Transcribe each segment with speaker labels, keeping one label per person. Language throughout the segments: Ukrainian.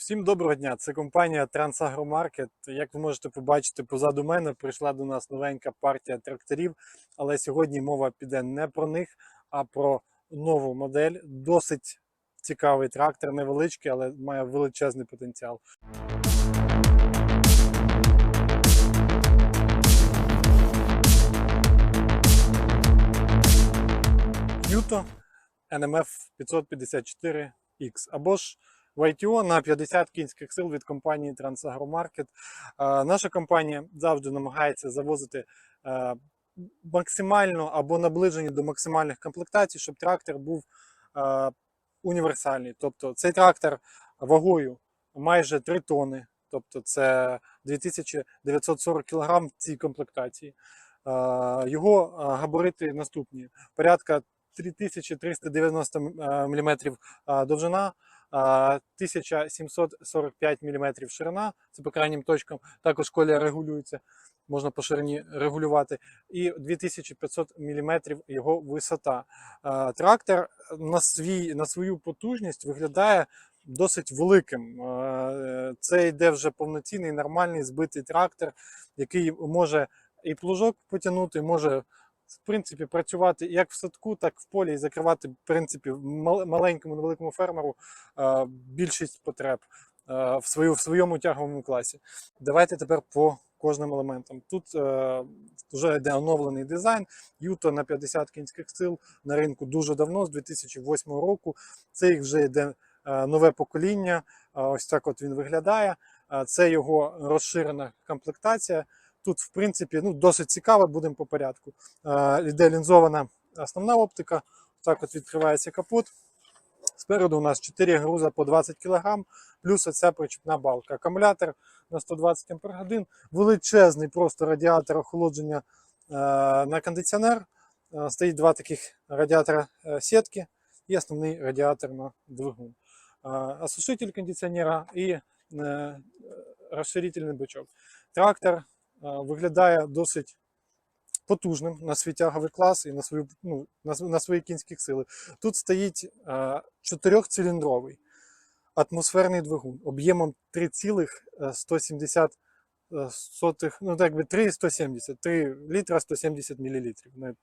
Speaker 1: Всім доброго дня! Це компанія Трансагромаркет. Як ви можете побачити, позаду мене прийшла до нас новенька партія тракторів, але сьогодні мова піде не про них, а про нову модель. Досить цікавий трактор, невеличкий, але має величезний потенціал. Юто NMF 554X або ж YTO на 50 кінських сил від компанії Трансагромаркет. Е, Наша компанія завжди намагається завозити е, максимально або наближені до максимальних комплектацій, щоб трактор був е, універсальний. Тобто цей трактор вагою майже 3 тони, тобто це 2940 кг в цій комплектації. Його габарити наступні: порядка 3390 мм довжина, 1745 мм ширина, це по крайнім точкам. Також колія регулюється, можна по ширині регулювати. І 2500 мм його висота. Трактор на, свій, на свою потужність виглядає досить великим. Це йде вже повноцінний, нормальний збитий трактор, який може і плужок потягнути, може в принципі, працювати як в садку, так в полі і закривати в принципі мал- маленькому невеликому фермеру е, більшість потреб е, в, свою, в своєму тяговому класі. Давайте тепер по кожним елементам. Тут е, вже йде оновлений дизайн. Юто на 50 кінських сил на ринку дуже давно, з 2008 року. Це їх вже йде нове покоління. Ось так от він виглядає. Це його розширена комплектація. Тут, в принципі, ну, досить цікаво, будемо по порядку. Е, Йде лінзована основна оптика. Так от відкривається капот. Спереду у нас 4 груза по 20 кг, плюс оця причепна балка. Акумулятор на 120 Ах, величезний просто радіатор охолодження е, на кондиціонер. Е, Стоїть два таких радіатора сітки і основний радіатор на двигун. Осушитель кондиціонера і розширительний бачок. Трактор виглядає досить потужним на свій тяговий клас і на свою ну, на, на свої кінські сили. Тут стоїть е, чотирьохциліндровий атмосферний двигун об'ємом 3,170 е, сотих, ну так би 3,170, 3 літра 170 мл.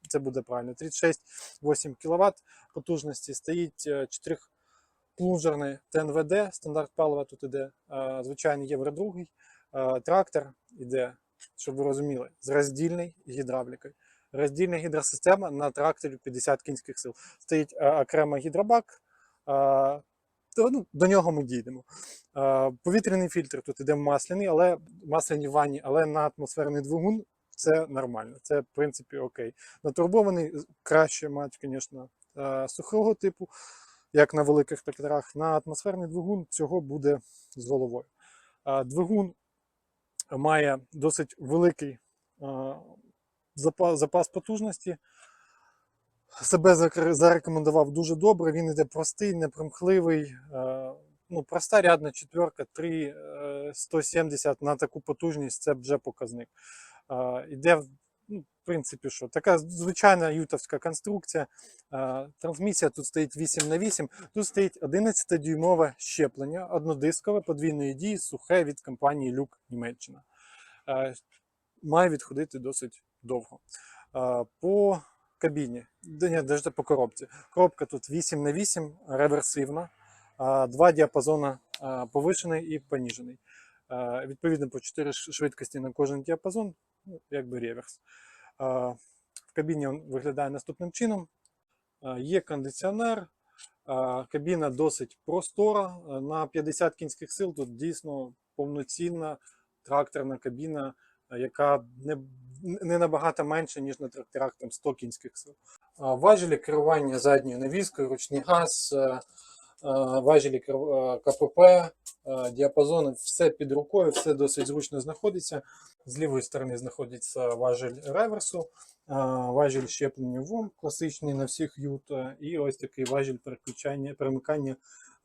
Speaker 1: Це буде правильно. 36,8 кВт потужності. Стоїть 4 плунжерний ТНВД, стандарт палива тут іде, е, звичайний Євро 2. Е, Трактор іде, щоб ви розуміли, з роздільною гідравлікою. Роздільна гідросистема на тракторі 50 кінських сил. Стоїть е, окремо гідробак. е, то, ну, до нього ми дійдемо. Е, Повітряний фільтр тут іде масляний, але масляні ванні, але на атмосферний двигун це нормально. Це, в принципі, окей. Натурбований краще мати, звісно, сухого типу, як на великих тракторах. На атмосферний двигун цього буде з головою. Е, Двигун має досить великий е, запас, потужності. Себе зарекомендував дуже добре. Він іде простий, непримхливий. е, Ну, проста рядна четверка, 3, е, 170 на таку потужність це вже показник. Е, Іде, принципі, що така звичайна ютовська конструкція. Трансмісія тут стоїть 8 на 8 Тут стоїть 11-дюймове щеплення, однодискове подвійної дії, сухе від компанії Люк Німеччина. Має відходити досить довго. По кабіні, ні, навіть по коробці. Коробка тут 8 на 8 реверсивна, два діапазони повишений і поніжений. Відповідно, по 4 швидкості на кожен діапазон, ну, якби реверс. В кабіні він виглядає наступним чином. Є кондиціонер, кабіна досить простора. На 50 кінських сил тут дійсно повноцінна тракторна кабіна, яка не, не набагато менша, ніж на тракторах там 100 кінських сил. Важелі керування задньою навіскою, ручний газ, важелі КПП, е, діапазони, все під рукою, все досить зручно знаходиться. З лівої сторони знаходиться важель реверсу, е, важель щеплення ВОМ, класичний на всіх ют, е, і ось такий важель переключання, перемикання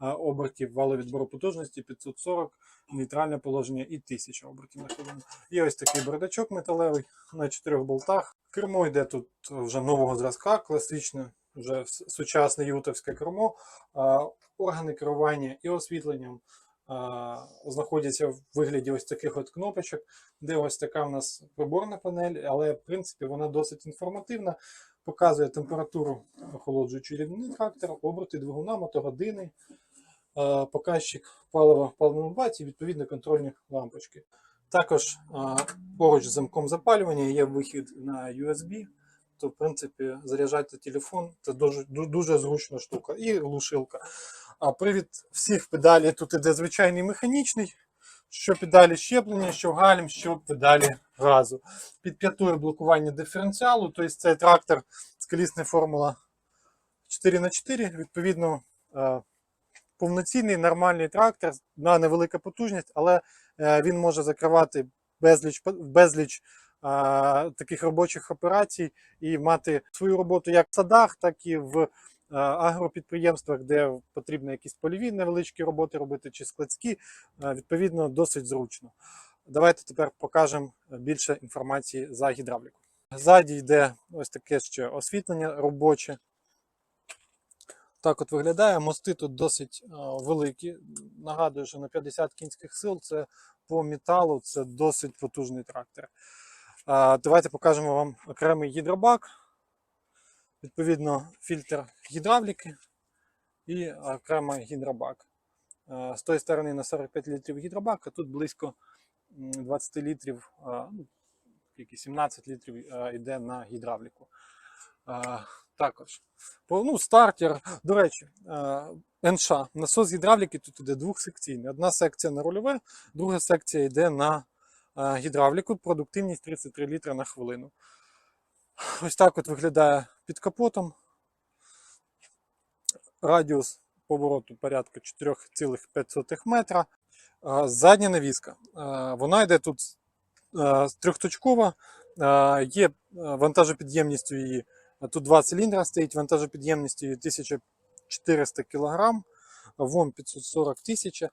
Speaker 1: е, обертів валовідбору потужності 540, нейтральне положення і 1000 обертів на хвилину. І ось такий бардачок металевий на чотирьох болтах. Кермо йде тут вже нового зразка, класичне, вже сучасне ютовське кермо, органи керування і освітленням, знаходяться в вигляді ось таких от кнопочок, де ось така у нас приборна панель, але в принципі вона досить інформативна. Показує температуру охолоджуючої рідини трактора, оберти двигуна, мотогодини, показчик палива в паливному баці, відповідно контрольні лампочки. Також поруч з замком запалювання є вихід на USB, то в принципі заряджати телефон це дуже, дуже зручна штука. І глушилка. А привід всіх педалей тут іде звичайний механічний, що педалі щеплення, що гальм, що педалі газу. Під п'ятою блокування диференціалу, тобто цей трактор з колісної формула 4х4, відповідно, е, повноцінний нормальний трактор на невелика потужність, але е, він може закривати безліч, безліч таких робочих операцій і мати свою роботу як в садах, так і в агропідприємствах, де потрібно якісь польові невеличкі роботи робити чи складські, відповідно, досить зручно. Давайте тепер покажемо більше інформації за гідравліку. Ззаді йде ось таке ще освітлення робоче. Так от виглядає. Мости тут досить великі. Нагадую, що на 50 кінських сил це по металу, це досить потужний трактор. Давайте покажемо вам окремий гідробак, відповідно, фільтр гідравліки і окремий гідробак. З тої сторони на 45 літрів гідробак, а тут близько 20 літрів, ну, 17 літрів йде на гідравліку. Також. Ну, стартер, до речі, НШ, насос гідравліки тут іде двохсекційний. Одна секція на рульове, друга секція йде на гідравліку, продуктивність 33 літри на хвилину. Ось так от виглядає під капотом. Радіус повороту порядка 4,5 метра. Задня навіска. Вона йде тут трьохточкова, є вантажопідємністю її. Тут два циліндра стоїть, вантажопідємністю її 1400 кг, ВОМ 540 тисяч.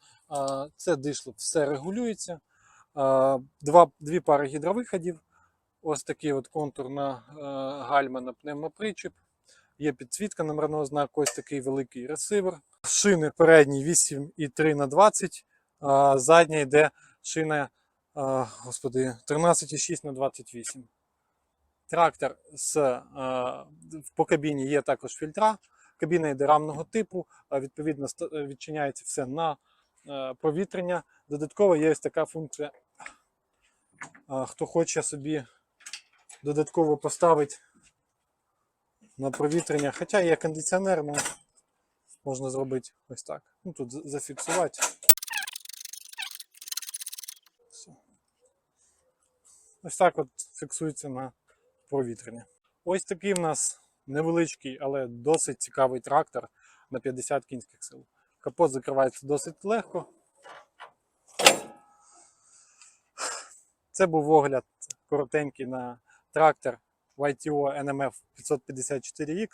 Speaker 1: Це дишло все регулюється. Два, дві пари гідровиходів. Ось такий от контур на е, гальма на пневмопричіп. Є підсвітка номерного знаку, ось такий великий ресивер. Шини передні 8,3 на 20, а задня йде шина господи, 13,6 на 28. Трактор з, по кабіні є також фільтра. Кабіна йде рамного типу, відповідно відчиняється все на е, провітрення. Додатково є ось така функція. Хто хоче собі додатково поставити на провітрення, хоча є кондиціонер, ну, можна зробити ось так. Ну, тут зафіксувати. Все. Ось так от фіксується на провітрення. Ось такий в нас невеличкий, але досить цікавий трактор на 50 кінських сил. Капот закривається досить легко. Це був огляд коротенький на трактор YTO NMF 554X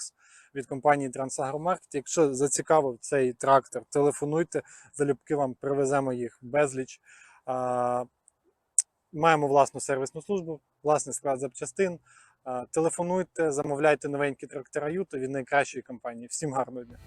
Speaker 1: від компанії Transagro Якщо зацікавив цей трактор, телефонуйте, залюбки вам привеземо їх безліч. Маємо власну сервісну службу, власний склад запчастин. Телефонуйте, замовляйте новенькі трактора Юта від найкращої компанії. Всім гарного дня!